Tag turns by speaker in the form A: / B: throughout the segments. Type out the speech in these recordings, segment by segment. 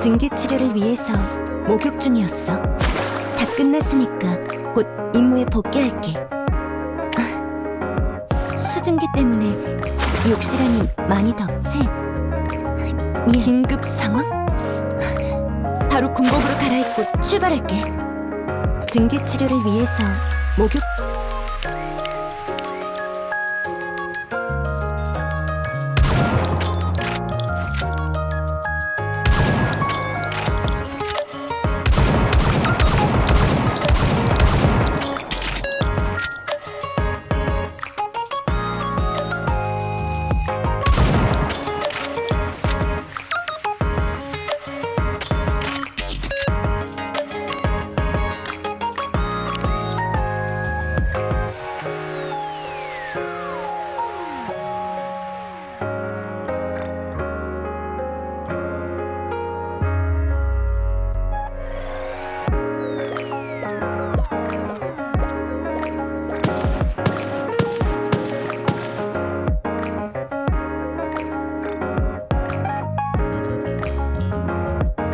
A: 징계 치료를 위해서 목욕 중이었어. 다 끝났으니까 곧 임무에 복귀할게. 아, 수증기 때문에 욕실안이 많이 덥지? 긴급 상황? 바로 군복으로 갈아입고 출발할게. 징계 치료를 위해서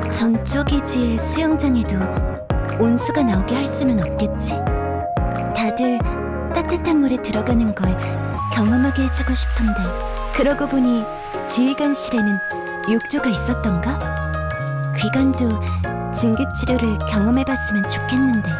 A: 전초 기지의 수영장에도 온수가 나오게 할 수는 없겠지. 다들 따뜻한 물에 들어가는 걸 경험하게 해주고 싶은데 그러고 보니 지휘관실에는 욕조가 있었던가? 귀관도 징계 치료를 경험해봤으면 좋겠는데